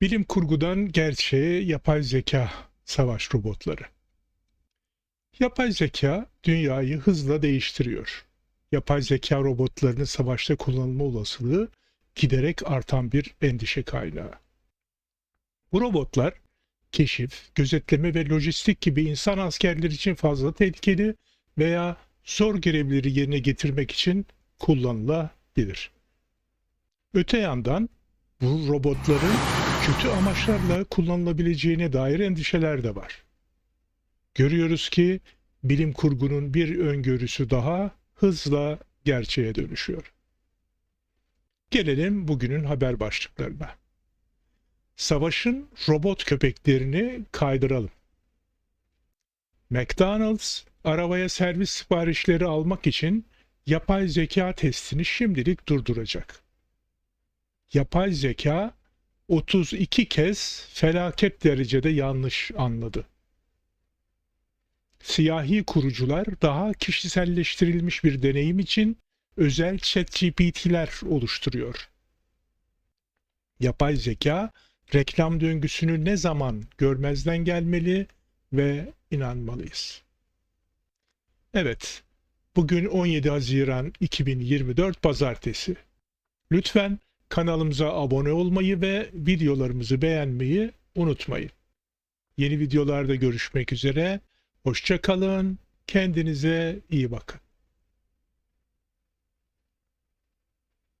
Bilim kurgudan gerçeğe yapay zeka savaş robotları. Yapay zeka dünyayı hızla değiştiriyor. Yapay zeka robotlarının savaşta kullanılma olasılığı giderek artan bir endişe kaynağı. Bu robotlar keşif, gözetleme ve lojistik gibi insan askerler için fazla tehlikeli veya zor görevleri yerine getirmek için kullanılabilir. Öte yandan bu robotların kötü amaçlarla kullanılabileceğine dair endişeler de var. Görüyoruz ki bilim kurgunun bir öngörüsü daha hızla gerçeğe dönüşüyor. Gelelim bugünün haber başlıklarına. Savaşın robot köpeklerini kaydıralım. McDonald's arabaya servis siparişleri almak için yapay zeka testini şimdilik durduracak. Yapay zeka 32 kez felaket derecede yanlış anladı. Siyahi kurucular daha kişiselleştirilmiş bir deneyim için özel ChatGPT'ler oluşturuyor. Yapay zeka reklam döngüsünü ne zaman görmezden gelmeli ve inanmalıyız. Evet, bugün 17 Haziran 2024 Pazartesi. Lütfen kanalımıza abone olmayı ve videolarımızı beğenmeyi unutmayın. Yeni videolarda görüşmek üzere. Hoşça kalın. Kendinize iyi bakın.